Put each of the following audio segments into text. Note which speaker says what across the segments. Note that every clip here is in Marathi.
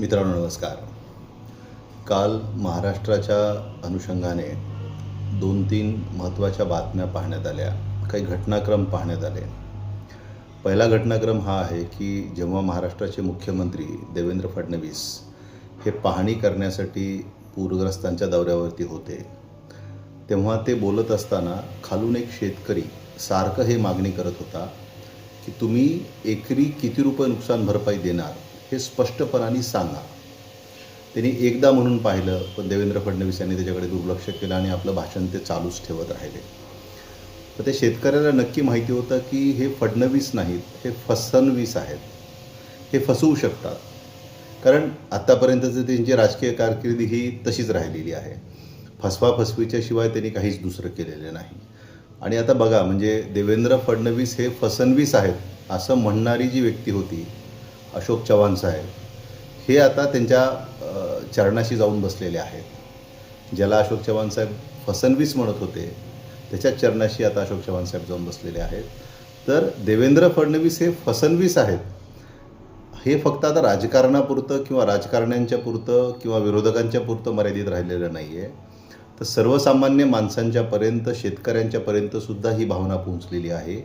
Speaker 1: मित्रांनो नमस्कार. काल महाराष्ट्राच्या अनुषंगाने दोन तीन महत्त्वाच्या बातम्या पाहण्यात आल्या. काही घटनाक्रम पाहण्यात आले. पहिला घटनाक्रम हा आहे की जेव्हा महाराष्ट्राचे मुख्यमंत्री देवेंद्र फडणवीस हे पाहणी करण्यासाठी पूरग्रस्तांच्या दौऱ्यावरती होते तेव्हा ते बोलत असताना खालून एक शेतकरी सारखं हे मागणी करत होता की तुम्ही एकरी किती रुपये नुकसान भरपाई देणार हे स्पष्टपणाने सांगा. त्यांनी एकदा म्हणून पाहिलं पण देवेंद्र फडणवीस यांनी त्याच्याकडे दुर्लक्ष केलं आणि आपलं भाषण ते चालूच ठेवत राहिले. तर ते शेतकऱ्याला नक्की माहिती होतं की हे फडणवीस नाहीत हे फसनवीस आहेत. हे फसवू शकतात. कारण आत्तापर्यंतचं त्यांची राजकीय कारकिर्दी ही तशीच राहिलेली आहे. फसवा फसवीच्या शिवाय त्यांनी काहीच दुसरं केलेलं नाही. आणि आता बघा म्हणजे देवेंद्र फडणवीस हे फसनवीस आहेत असं म्हणणारी जी व्यक्ती होती अशोक चव्हाण साहेब हे आता त्यांच्या चरणाशी जाऊन बसलेले आहेत. ज्याला अशोक चव्हाण साहेब फसनवीस म्हणत होते त्याच्या चरणाशी आता अशोक चव्हाण साहेब जाऊन बसलेले आहेत. तर देवेंद्र फडणवीस हे फसनवीस आहेत. हे फक्त आता राजकारणापुरतं किंवा राजकारण्यांच्या पुरतं किंवा विरोधकांच्या पुरतं मर्यादित राहिलेलं नाही आहे तर सर्वसामान्य माणसांच्यापर्यंत शेतकऱ्यांच्यापर्यंतसुद्धा ही भावना पोहोचलेली आहे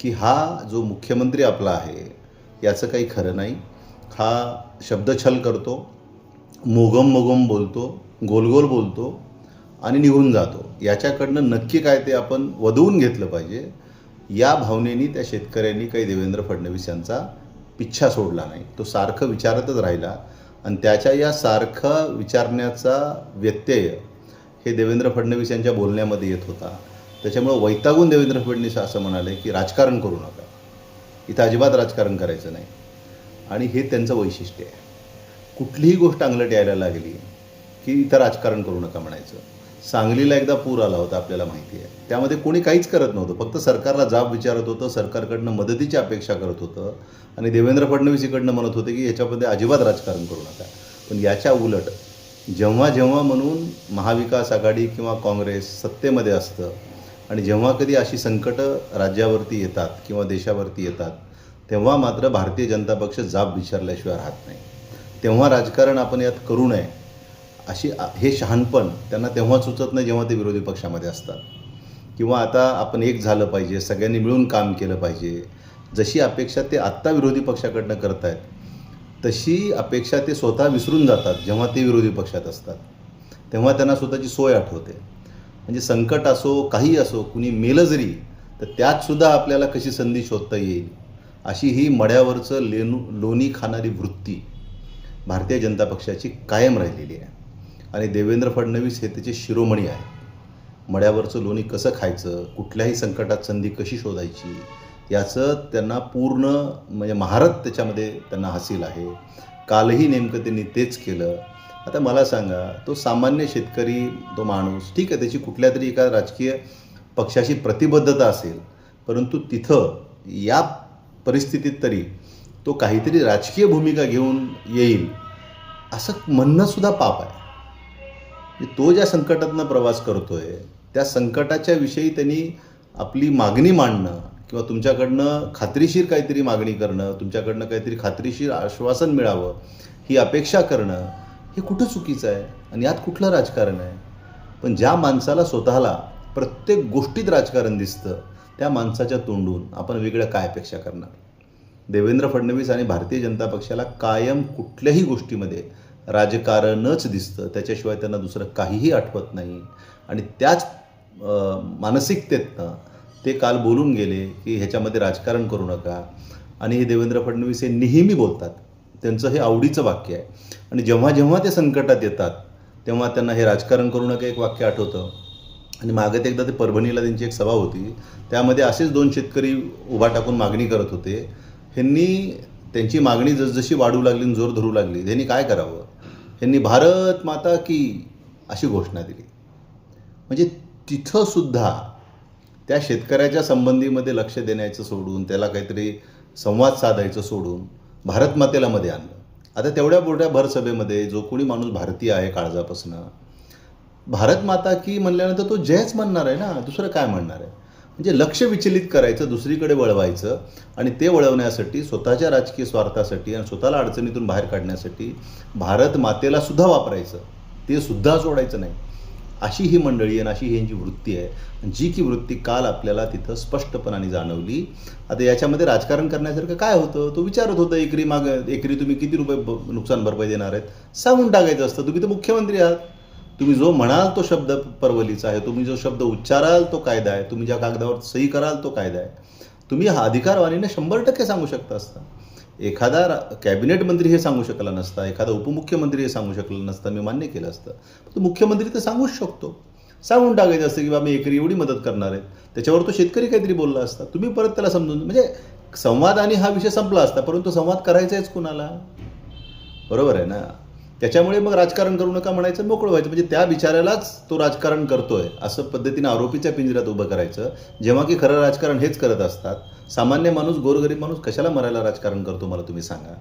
Speaker 1: की हा जो मुख्यमंत्री आपला आहे याचं काही खरं नाही. हा शब्दछल करतो मोगम मोगम बोलतो गोलगोल बोलतो आणि निघून जातो. याच्याकडनं नक्की काय ते आपण वधवून घेतलं पाहिजे. या भावनेनी त्या शेतकऱ्यांनी काही देवेंद्र फडणवीस यांचा पिच्छा सोडला नाही. तो सारखं विचारतच राहिला आणि त्याच्या या सारखं विचारण्याचा व्यत्यय हे देवेंद्र फडणवीस यांच्या बोलण्यामध्ये येत होता. त्याच्यामुळं वैतागून देवेंद्र फडणवीस असं म्हणाले की राजकारण करू नका. इथं अजिबात राजकारण करायचं नाही. आणि हे त्यांचं वैशिष्ट्य आहे. कुठलीही गोष्ट अंगलट यायला लागली की इथं राजकारण करू नका म्हणायचं. सांगलीला एकदा पूर आला होता आपल्याला माहिती आहे. त्यामध्ये कोणी काहीच करत नव्हतं. फक्त सरकारला जाब विचारत होतं सरकारकडनं मदतीची अपेक्षा करत होतं. आणि देवेंद्र फडणवीस इकडनं म्हणत होते की याच्यामध्ये अजिबात राजकारण करू नका. पण याच्या उलट जेव्हा जेव्हा म्हणून महाविकास आघाडी किंवा काँग्रेस सत्तेमध्ये असतं आणि जेव्हा कधी अशी संकटं राज्यावरती येतात किंवा देशावरती येतात तेव्हा मात्र भारतीय जनता पक्ष जाब विचारल्याशिवाय राहत नाही. तेव्हा राजकारण आपण यात करू नये अशी हे शहाणपण त्यांना तेव्हा सुचत नाही जेव्हा ते विरोधी पक्षामध्ये असतात. किंवा आता आपण एक झालं पाहिजे सगळ्यांनी मिळून काम केलं पाहिजे. जशी अपेक्षा ते आत्ता विरोधी पक्षाकडनं करत आहेत तशी अपेक्षा ते स्वतः विसरून जातात जेव्हा ते विरोधी पक्षात असतात. तेव्हा त्यांना स्वतःची सोय आठवते. म्हणजे संकट असो काही असो कुणी मेलं जरी तर त्यातसुद्धा आपल्याला कशी संधी शोधता येईल? अशी ही मड्यावरचं लेनू लोणी खाणारी वृत्ती भारतीय जनता पक्षाची कायम राहिलेली आहे. आणि देवेंद्र फडणवीस हे त्याचे शिरोमणी आहे मड्यावरचं लोणी कसं खायचं कुठल्याही संकटात संधी कशी शोधायची याचं त्यांना पूर्ण म्हणजे महारत त्याच्यामध्ये त्यांना हासिल आहे. कालही नेमकं त्यांनी तेच केलं. आता मला सांगा तो सामान्य शेतकरी तो माणूस ठीक आहे त्याची कुठल्या तरी एका राजकीय पक्षाशी प्रतिबद्धता असेल परंतु तिथं या परिस्थितीत तरी तो काहीतरी राजकीय भूमिका घेऊन येईल असं म्हणणंसुद्धा पाप आहे. म्हणजे तो ज्या संकटातनं प्रवास करतोय त्या संकटाच्या विषयी त्यांनी आपली मागणी मांडणं किंवा तुमच्याकडनं खात्रीशीर काहीतरी मागणी करणं तुमच्याकडनं काहीतरी खात्रीशीर आश्वासन मिळावं ही अपेक्षा करणं हे कुठं चुकीचं आहे आणि यात कुठलं राजकारण आहे? पण ज्या माणसाला स्वतःला प्रत्येक गोष्टीत राजकारण दिसतं त्या माणसाच्या तोंडून आपण वेगळं काय अपेक्षा करणार? देवेंद्र फडणवीस आणि भारतीय जनता पक्षाला कायम कुठल्याही गोष्टीमध्ये राजकारणच दिसतं त्याच्याशिवाय त्यांना दुसरं काहीही आठवत नाही. आणि त्याच मानसिकतेतनं ते काल बोलून गेले की ह्याच्यामध्ये राजकारण करू नका. आणि हे देवेंद्र फडणवीस हे नेहमी बोलतात. त्यांचं हे आवडीचं वाक्य आहे. आणि जेव्हा जेव्हा ते संकटात येतात तेव्हा त्यांना हे राजकारण करू नका एक वाक्य आठवतं. आणि मागत एकदा ते परभणीला त्यांची एक सभा होती. त्यामध्ये असेच दोन शेतकरी उभा टाकून मागणी करत होते. ह्यांनी त्यांची मागणी जसजशी वाढू लागली आणि जोर धरू लागली त्यांनी काय करावं? ह्यांनी भारत माता की अशी घोषणा दिली. म्हणजे तिथंसुद्धा त्या शेतकऱ्याच्या संबंधीमध्ये लक्ष देण्याचं सोडून त्याला काहीतरी संवाद साधायचं सोडून भारतमातेला मध्ये आणलं. आता तेवढ्या मोठ्या भरसभेमध्ये जो कोणी माणूस भारतीय आहे काळजापासनं भारत माता की म्हणल्यानंतर तो जयच म्हणणार आहे ना? दुसरं काय म्हणणार आहे? म्हणजे लक्ष विचलित करायचं दुसरीकडे वळवायचं आणि ते वळवण्यासाठी स्वतःच्या राजकीय स्वार्थासाठी आणि स्वतःला अडचणीतून बाहेर काढण्यासाठी भारत मातेला सुद्धा वापरायचं. ते सुद्धा सोडायचं नाही. अशी ही मंडळी आणि अशी ही यांची वृत्ती आहे. जी की वृत्ती काल आपल्याला तिथं स्पष्टपणाने जाणवली. आता याच्यामध्ये राजकारण करण्यासारखं काय होतं? तो विचारत होता एकरी माग एकरी तुम्ही किती रुपये नुकसान भरपाई देणार आहेत? सांगून टाकायचं असतं. तुम्ही तर मुख्यमंत्री आहात. तुम्ही जो म्हणाल तो शब्द परवलीचा आहे तुम्ही जो शब्द उच्चाराल तो कायदा आहे तुम्ही ज्या कागदावर सही कराल तो कायदा आहे. तुम्ही हा अधिकारवाणीने शंभर टक्के सांगू शकता असता. एखादा कॅबिनेट मंत्री हे सांगू शकला नसता एखादा उपमुख्यमंत्री हे सांगू शकला नसता मी मान्य केलं असतं. तर मुख्यमंत्री तर सांगूच शकतो. सांगून टाकायचं असतं की बाबा मी एकरी एवढी मदत करणार आहे त्याच्यावर तो शेतकरी काहीतरी बोलला असता. तुम्ही परत त्याला समजून म्हणजे संवाद आणि हा विषय संपला असता परंतु संवाद करायचाच कुणाला? बरोबर आहे ना? त्याच्यामुळे मग राजकारण करू नका म्हणायचं मोकळं व्हायचं. म्हणजे त्या बिचाऱ्यालाच तो राजकारण करतोय असं पद्धतीनं आरोपीच्या पिंजऱ्यात उभं करायचं. जेव्हा की खरं राजकारण हेच करत असतात. सामान्य माणूस गोरगरीब माणूस कशाला मरायला राजकारण करतो मला तुम्ही सांगा.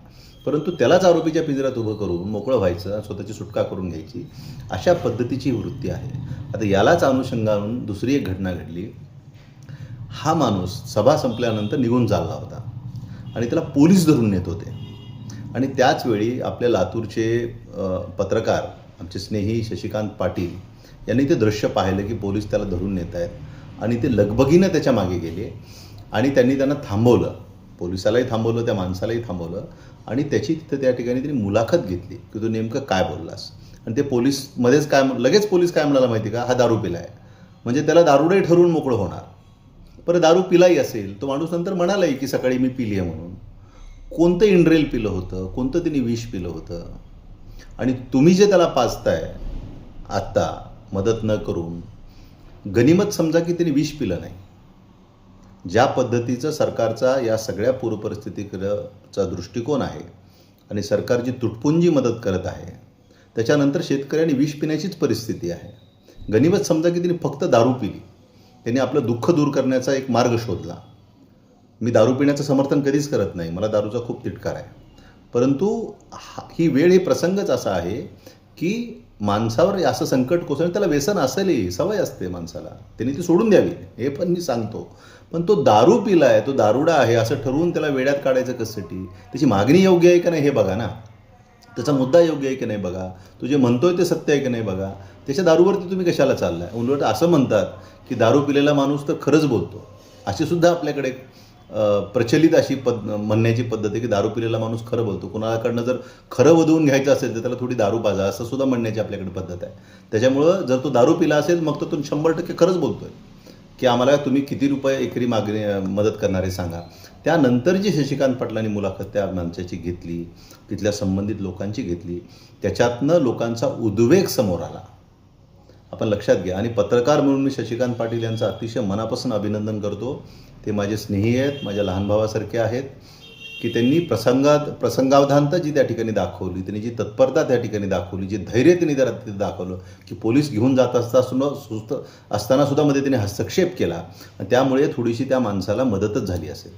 Speaker 1: परंतु त्यालाच आरोपीच्या पिंजऱ्यात उभं करून मोकळं व्हायचं स्वतःची सुटका करून घ्यायची अशा पद्धतीची वृत्ती आहे. आता यालाच अनुषंगानं दुसरी एक घटना घडली. हा माणूस सभा संपल्यानंतर निघून चालला होता. आणि त्याला पोलीस धरून नेत होते. आणि त्याचवेळी आपल्या लातूरचे पत्रकार आमचे स्नेही शशिकांत पाटील यांनी ते दृश्य पाहिलं की पोलीस त्याला धरून नेत आहेत आणि ते लगबगीनं त्याच्यामागे गेले आणि त्यांनी त्यांना थांबवलं. पोलिसालाही थांबवलं त्या माणसालाही थांबवलं आणि त्याची तिथं त्या ठिकाणी त्यांनी मुलाखत घेतली की तू नेमकं काय बोललास? आणि ते पोलीसमध्येच काय म्हण- लगेच पोलीस काय म्हणाला माहिती का? हा दारू पिला आहे म्हणजे त्याला दारूडही ठरवून मोकळं होणार. परत दारू पिलाही असेल तो माणूस नंतर म्हणालाही की सकाळी मी पिली आहे म्हणून. कोणतं इंड्रेल पिलं होतं? कोणतं तिने विष पिलं होतं? आणि तुम्ही जे त्याला पाचताय आत्ता मदत न करून गनिमत समजा की तिने विष पिलं नाही. ज्या पद्धतीचं सरकारचा या सगळ्या पूरपरिस्थितीकडचा दृष्टिकोन आहे आणि सरकार जी तुटपुंजी मदत करत आहे त्याच्यानंतर शेतकऱ्यांनी विष पिण्याचीच परिस्थिती आहे. गनिमत समजा की तिने फक्त दारू पिली. त्यांनी आपलं दुःख दूर करण्याचा एक मार्ग शोधला. मी दारू पिण्याचं समर्थन कधीच करत नाही. मला दारूचा खूप तिटकार आहे. परंतु हा- ही वेळ हे प्रसंगच असा आहे की माणसावर असं संकट कोसळलं त्याला व्यसन असेलही सवय असते माणसाला. त्यांनी ती सोडून द्यावी हे पण मी सांगतो. पण तो दारू पिला आहे तो दारुडा आहे असं ठरवून त्याला वेड्यात काढायचं कशासाठी त्याची मागणी योग्य आहे का नाही हे बघा ना. त्याचा मुद्दा योग्य आहे की नाही बघा. तू जे म्हणतोय ते सत्य आहे की नाही बघा. त्याच्या दारूवरती तुम्ही कशाला चाललाय? उलट असं म्हणतात की दारू पिलेला माणूस तर खरंच बोलतो. अशी सुद्धा आपल्याकडे प्रचलित अशी पद म्हणण्याची पद्धत आहे की दारू पिलेला माणूस खरं बोलतो. कोणाकडनं जर खरं वधवून घ्यायचं असेल तर त्याला थोडी दारू पाजा असं सुद्धा म्हणण्याची आपल्याकडे पद्धत आहे. त्याच्यामुळं जर तो दारू पिला असेल मग तर तो शंभर टक्के खरंच बोलतोय. की आम्हाला तुम्ही किती रुपये एकरी मागणी मदत करणारे सांगा. त्यानंतर जी शशिकांत पाटलांनी मुलाखत त्या माणसाची घेतली तिथल्या संबंधित लोकांची घेतली त्याच्यातनं लोकांचा उद्वेग समोर आला. आपण लक्षात घ्या. आणि पत्रकार म्हणून मी शशिकांत पाटील यांचं अतिशय मनापासून अभिनंदन करतो. ते माझे स्नेही आहेत माझ्या लहान भावासारखे आहेत की त्यांनी प्रसंगात प्रसंगावधानता जी त्या ठिकाणी दाखवली त्यांनी जी तत्परता त्या ठिकाणी दाखवली जे धैर्य त्यांनी त्या तिथे दाखवलं की पोलीस घेऊन जात असता सुद्धा सुस्त असताना सुद्धा मध्ये त्यांनी हस्तक्षेप केला. आणि त्यामुळे थोडीशी त्या माणसाला मदतच झाली असेल.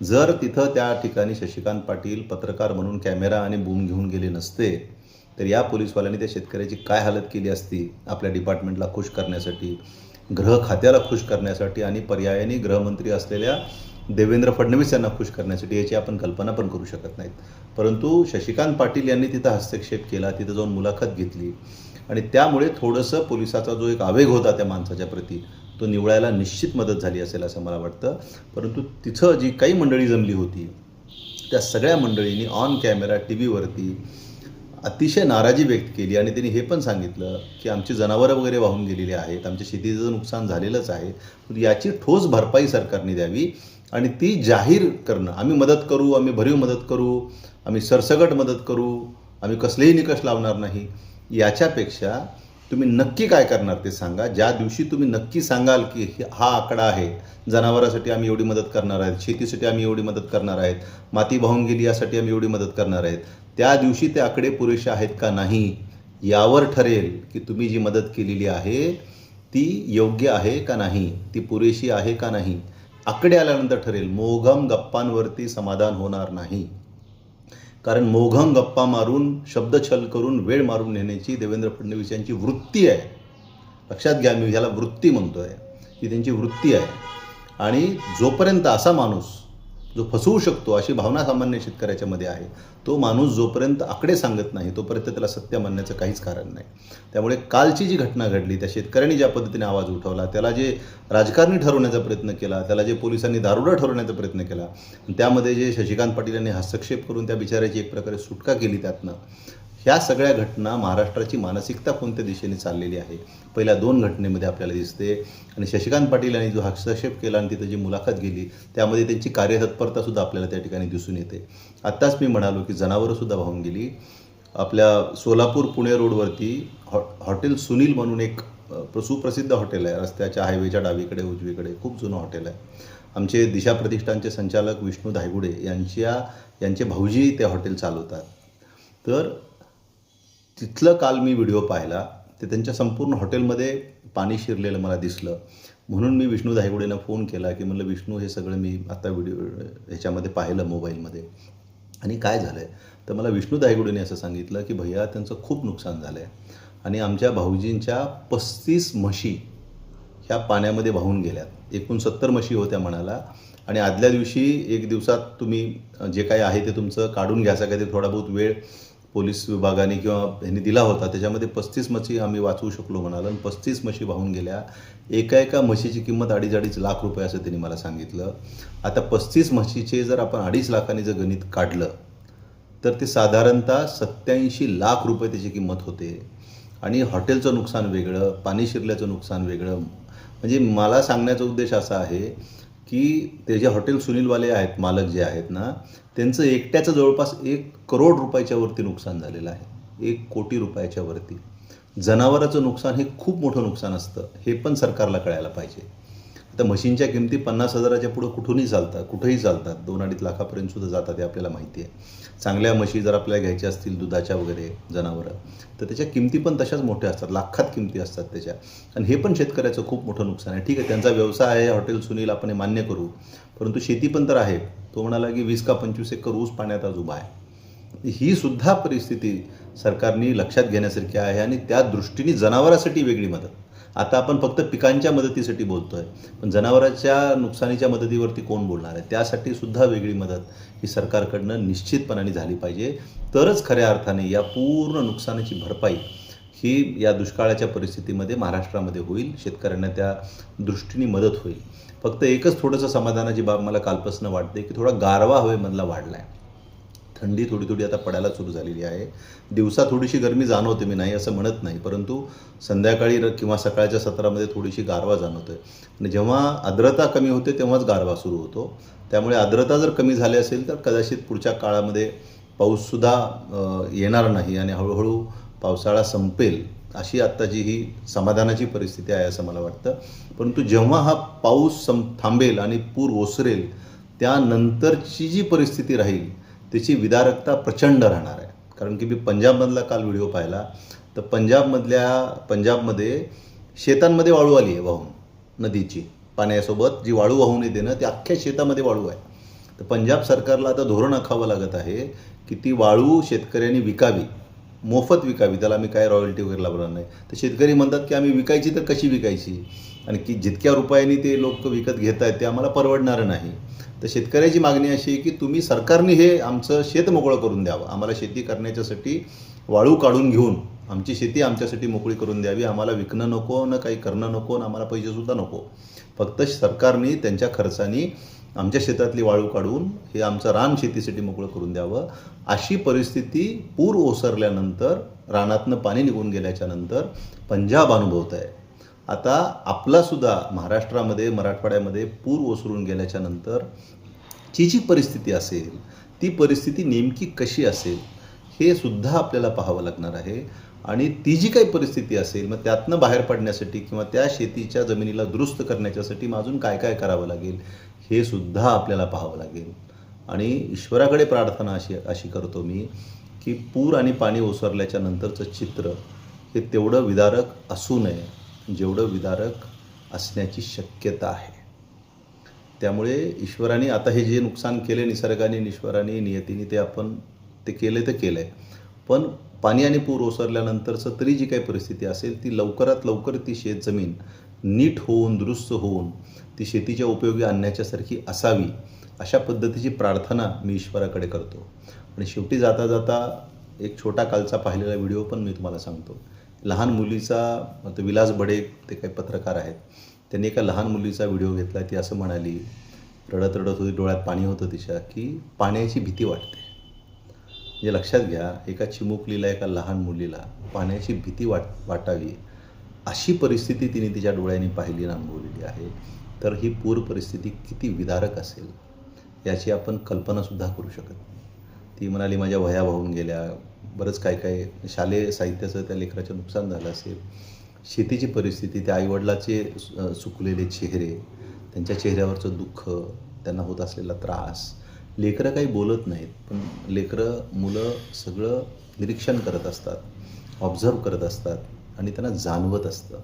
Speaker 1: जर तिथं त्या ठिकाणी शशिकांत पाटील पत्रकार म्हणून कॅमेरा आणि बूम घेऊन गेले नसते तर या पोलीसवाल्यांनी त्या शेतकऱ्याची काय हालत केली असती आपल्या डिपार्टमेंटला खुश करण्यासाठी? ग्रह खात्याला खुश करण्यासाठी आणि पर्यायाने गृहमंत्री असलेल्या देवेंद्र फडणवीस यांना खुश करण्यासाठी याची आपण कल्पना पण करू शकत नाहीत. परंतु शशिकांत पाटील यांनी तिथं हस्तक्षेप केला तिथं जाऊन मुलाखत घेतली आणि त्यामुळे थोडंसं पोलिसाचा जो एक आवेग होता त्या माणसाच्या प्रती तो निवळायला निश्चित मदत झाली असेल असं मला वाटतं. परंतु तिथं जी काही मंडळी जमली होती त्या सगळ्या मंडळींनी ऑन कॅमेरा टी व्हीवरती अतिशय नाराजी व्यक्त केली आणि त्यांनी हे पण सांगितलं की आमची जनावरं वगैरे वाहून गेलेली आहेत आमच्या शेतीचं नुकसान झालेलंच आहे याची ठोस भरपाई सरकारने द्यावी आणि ती जाहीर करणं. आम्ही मदत करू आम्ही भरीव मदत करू आम्ही सरसगट मदत करू आम्ही कसलेही निकष लावणार नाही याच्यापेक्षा तुम्ही नक्की काय करणार ते सांगा. ज्या दिवशी तुम्ही नक्की सांगाल की हा आकडा आहे जनावरासाठी आम्ही एवढी मदत करणार आहेत शेतीसाठी आम्ही एवढी मदत करणार आहेत माती वाहून गेली यासाठी आम्ही एवढी मदत करणार आहेत त्या दिवशी ते आकडे पुरेसे आहेत का नाही यावर ठरेल की तुम्ही जी मदत केलेली आहे ती योग्य आहे का नाही ती पुरेशी आहे का नाही आकडे आल्यानंतर ठरेल. मोघम गप्पांवरती समाधान होणार नाही. कारण मोघम गप्पा मारून शब्दछल करून वेळ मारून नेण्याची देवेंद्र फडणवीस यांची वृत्ती आहे. लक्षात घ्या मी ह्याला वृत्ती म्हणतोय ही त्यांची वृत्ती आहे. आणि जोपर्यंत असा माणूस जो फसवू शकतो अशी भावना सामान्य शेतकऱ्याच्या मध्ये आहे तो माणूस जोपर्यंत आकडे सांगत नाही तोपर्यंत त्याला सत्य मानण्याचं काहीच कारण नाही. त्यामुळे कालची जी घटना घडली त्या शेतकऱ्यांनी ज्या पद्धतीने आवाज उठवला त्याला जे राजकारणी ठरवण्याचा प्रयत्न केला त्याला जे पोलिसांनी दारुडं ठरवण्याचा प्रयत्न केला त्यामध्ये जे शशिकांत पाटील यांनी हस्तक्षेप करून त्या बिचाऱ्याची एक प्रकारे सुटका केली त्यातनं ह्या सगळ्या घटना महाराष्ट्राची मानसिकता कोणत्या दिशेने चाललेली आहे? पहिल्या दोन घटनेमध्ये आपल्याला दिसते. आणि शशिकांत पाटील यांनी जो हस्तक्षेप केला आणि तिथं जी मुलाखत गेली त्यामध्ये त्यांची कार्यतत्परतासुद्धा आपल्याला त्या ठिकाणी दिसून येते. आत्ताच मी म्हणालो की जनावरंसुद्धा वाहून गेली. आपल्या सोलापूर पुणे रोडवरती हॉ हॉटेल सुनील म्हणून एक सुप्रसिद्ध हॉटेल आहे. रस्त्याच्या हायवेच्या डावीकडे उजवीकडे खूप जुनं हॉटेल आहे. आमचे दिशा प्रतिष्ठानचे संचालक विष्णू धायगुडे यांच्या यांचे भाऊजी ते हॉटेल चालवतात. तर तिथलं काल मी व्हिडिओ पाहिला ते त्यांच्या संपूर्ण हॉटेलमध्ये पाणी शिरलेलं मला दिसलं. म्हणून मी विष्णू धायगुडेंना फोन केला की म्हणलं विष्णू हे सगळं मी आता व्हिडिओ ह्याच्यामध्ये पाहिलं मोबाईलमध्ये. आणि काय झालं आहे तर मला विष्णू धायगुडेने असं सांगितलं की भैया त्यांचं खूप नुकसान झालं आहे आणि आमच्या भाऊजींच्या पस्तीस म्हशी ह्या पाण्यामध्ये वाहून गेल्यात. एकूण सत्तर म्हशी होत्या म्हणाला. आणि आदल्या दिवशी एक दिवसात तुम्ही जे काही आहे ते तुमचं काढून घ्यायचा ते थोडा बहुत वेळ पोलीस विभागाने किंवा ह्यांनी दिला होता त्याच्यामध्ये पस्तीस म्हशी आम्ही वाचवू शकलो म्हणाल आणि पस्तीस म्हशी वाहून गेल्या. एका एका म्हशीची किंमत अडीच अडीच लाख रुपये असं त्यांनी मला सांगितलं. आता पस्तीस म्हशीचे जर आपण अडीच लाखांनी जर गणित काढलं तर ते साधारणतः सत्याऐंशी लाख रुपये त्याची किंमत होते. आणि हॉटेलचं नुकसान वेगळं पाणी शिरल्याचं नुकसान वेगळं. म्हणजे मला सांगण्याचा उद्देश असा आहे की ते जे हॉटेल सुनीलवाले आहेत मालक जे आहेत ना त्यांचं एकट्याचं जवळपास एक करोड रुपयाच्या वरती नुकसान झालेलं आहे. एक कोटी रुपयाच्या वरती. जनावराचं नुकसान हे खूप मोठं नुकसान असतं. हे पण सरकारला कळायला पाहिजे. तर म्हशींच्या किमती पन्नास हजाराच्या पुढं कुठूनही चालतात कुठंही चालतात. दोन अडीच लाखापर्यंत सुद्धा जातात हे आपल्याला माहिती आहे. चांगल्या म्हशी जर आपल्याला घ्यायच्या असतील दुधाच्या वगैरे जनावरं तर त्याच्या किमती पण तशाच मोठ्या असतात. लाखात किमती असतात त्याच्या. आणि हे पण शेतकऱ्याचं खूप मोठं नुकसान आहे. ठीक आहे त्यांचा व्यवसाय आहे हॉटेल सुनील आपण हे मान्य करू. परंतु शेती पण तर आहे. तो म्हणाला की वीस का पंचवीस एकर ऊस पाण्यात आज उभा आहे. ही सुद्धा परिस्थिती सरकारने लक्षात घेण्यासारखी आहे आणि त्या दृष्टीने जनावरासाठी वेगळी मदत. आता आपण फक्त पिकांच्या मदतीसाठी बोलतोय. पण जनावरांच्या नुकसानीच्या मदतीवरती कोण बोलणार आहे? त्यासाठी सुद्धा वेगळी मदत ही सरकारकडनं निश्चितपणाने झाली पाहिजे. तरच खऱ्या अर्थाने या पूर्ण नुकसानाची भरपाई ही या दुष्काळाच्या परिस्थितीमध्ये महाराष्ट्रामध्ये होईल. शेतकऱ्यांना त्या दृष्टीने मदत होईल. फक्त एकच थोडंसं समाधानाची बाब मला कालपासून वाटते की थोडा गारवा हवेमधला वाढला आहे थंडी थोडी थोडी आता पडायला सुरू झालेली आहे. दिवसा थोडीशी गरमी जाणवते मी नाही असं म्हणत नाही परंतु संध्याकाळी किंवा सकाळच्या सत्रामध्ये थोडीशी गारवा जाणवते. आणि जेव्हा आर्द्रता कमी होते तेव्हाच गारवा सुरू होतो. त्यामुळे आर्द्रता जर कमी झाली असेल तर कदाचित पुढच्या काळामध्ये पाऊससुद्धा येणार नाही आणि हळूहळू पावसाळा संपेल अशी आत्ताची ही समाधानाची परिस्थिती आहे असं मला वाटतं. परंतु जेव्हा हा पाऊस सं थांबेल आणि पूर ओसरेल त्यानंतरची जी परिस्थिती राहील त्याची विदारकता प्रचंड राहणार आहे. कारण की मी पंजाबमधला काल व्हिडिओ पाहिला. तर पंजाबमधल्या पंजाबमध्ये शेतांमध्ये वाळू आली आहे वाहून नदीची. पाण्यासोबत जी वाळू वाहून येते ना ती अख्ख्या शेतामध्ये वाळू आहे. तर पंजाब सरकारला आता धोरण आखावं लागत आहे की ती वाळू शेतकऱ्यांनी विकावी मोफत विकावी. त्याला आम्ही काय रॉयल्टी वगैरे लावणार नाही. तर शेतकरी म्हणतात की आम्ही विकायची तर कशी विकायची? आणि की जितक्या रुपयांनी ते लोक विकत घेत आहेत ते आम्हाला परवडणारं नाही. तर शेतकऱ्याची मागणी अशी आहे की तुम्ही सरकारने हे आमचं शेत मोकळं करून द्यावं. आम्हाला शेती करण्याच्यासाठी वाळू काढून घेऊन आमची शेती आमच्यासाठी मोकळी करून द्यावी. आम्हाला विकणं नको ना काही करणं नको ना आम्हाला पैसेसुद्धा नको. फक्त सरकारने त्यांच्या खर्चानी आमच्या शेतातली वाळू काढून हे आमचं रान शेतीसाठी मोकळं करून द्यावं. अशी परिस्थिती पूर ओसरल्यानंतर रानातनं पाणी निघून गेल्याच्यानंतर पंजाब अनुभवत आहे. आता आपलासुद्धा महाराष्ट्रामध्ये मराठवाड्यामध्ये पूर ओसरून गेल्याच्यानंतर ची जी परिस्थिती असेल ती परिस्थिती नेमकी कशी असेल हे सुद्धा आपल्याला पाहावं लागणार आहे. आणि ती जी काही परिस्थिती असेल मग त्यातनं बाहेर पडण्यासाठी किंवा त्या शेतीच्या जमिनीला दुरुस्त करण्याच्यासाठी मग अजून काय काय करावं लागेल हे सुद्धा आपल्याला पाहावं लागेल. आणि ईश्वराकडे प्रार्थना अशी अशी करतो मी की पूर आणि पाणी ओसरल्याच्या नंतरचं चित्र हे तेवढं विदारक असू नये. जेवढं विदारक असण्याची शक्यता आहे. त्यामुळे ईश्वराने आता हे जे नुकसान केले निसर्गाने ईश्वराने नियतीने ते आपण ते केले तर केलं आहे पण पाणी आणि पूर ओसरल्यानंतरचं तरी जी काही परिस्थिती असेल ती लवकरात लवकर ती शेत जमीन नीट होऊन दुरुस्त होऊन ती शेतीच्या उपयोगी आणण्याच्यासारखी असावी अशा पद्धतीची प्रार्थना मी ईश्वराकडे करतो. आणि शेवटी जाता जाता एक छोटा कालचा पाहिलेला व्हिडिओ पण मी तुम्हाला सांगतो. लहान मुलीचा विलास बडे ते काही पत्रकार आहेत त्यांनी एका लहान मुलीचा व्हिडिओ घेतला ती असं म्हणाली रडत रडत होती डोळ्यात पाणी होतं तिच्या की पाण्याची भीती वाटते. म्हणजे लक्षात घ्या एका चिमुकलीला एका लहान मुलीला पाण्याची भीती वाट वाटावी. अशी परिस्थिती तिने तिच्या डोळ्यांनी पाहिली अनुभवलेली आहे. तर ही पूर परिस्थिती किती विदारक असेल याची आपण कल्पनासुद्धा करू शकत ती म्हणाली माझ्या वह्या वाहून गेल्या बरंच काय काय शालेय साहित्याचं त्या लेकराचं नुकसान झालं असेल. शेतीची परिस्थिती त्या आईवडिलाचे सुकलेले चेहरे त्यांच्या चेहऱ्यावरचं दुःख त्यांना होत असलेला त्रास लेकरं काही बोलत नाहीत पण लेकरं मुलं सगळं निरीक्षण करत असतात ऑब्झर्व करत असतात आणि त्यांना जाणवत असतं.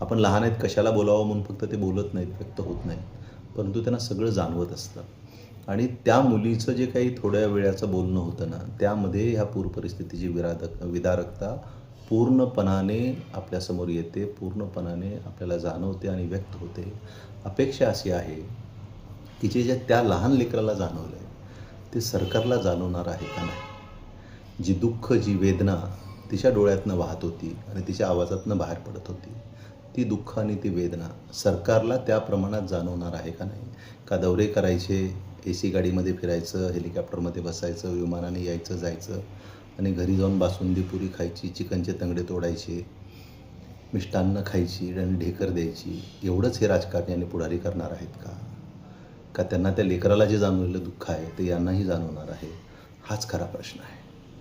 Speaker 1: आपण लहान आहेत कशाला बोलावं म्हणून फक्त ते बोलत नाहीत व्यक्त होत नाहीत परंतु त्यांना सगळं जाणवत असतं. आणि त्या मुलीचं जे काही थोड्या वेळाचं बोलणं होतं ना त्यामध्ये ह्या पूर परिस्थितीची विराधक विदारकता पूर्णपणाने आपल्यासमोर येते पूर्णपणाने आपल्याला जाणवते आणि व्यक्त होते. अपेक्षा अशी आहे की जे ज्या त्या लहान लेकराला जाणवलं आहे ते सरकारला जाणवणार आहे का नाही? जी दुःख जी वेदना तिच्या डोळ्यातनं वाहत होती आणि तिच्या आवाजातनं बाहेर पडत होती ती दुःख आणि ती वेदना सरकारला त्या प्रमाणात जाणवणार आहे का नाही? का दौरे करायचे? ए सी गाडीमध्ये फिरायचं हेलिकॉप्टरमध्ये बसायचं विमानाने यायचं जायचं आणि घरी जाऊन बासुंदी पुरी खायची चिकनचे तंगडे तोडायचे मिष्टान्न खायची आणि ढेकर द्यायची. एवढंच हे राजकारणी आणि पुढारी करणार आहेत का? का त्यांना त्या लेकराला जे जाणवलेलं दुःख आहे ते यांनाही जाणवणार आहे? हाच खरा प्रश्न आहे.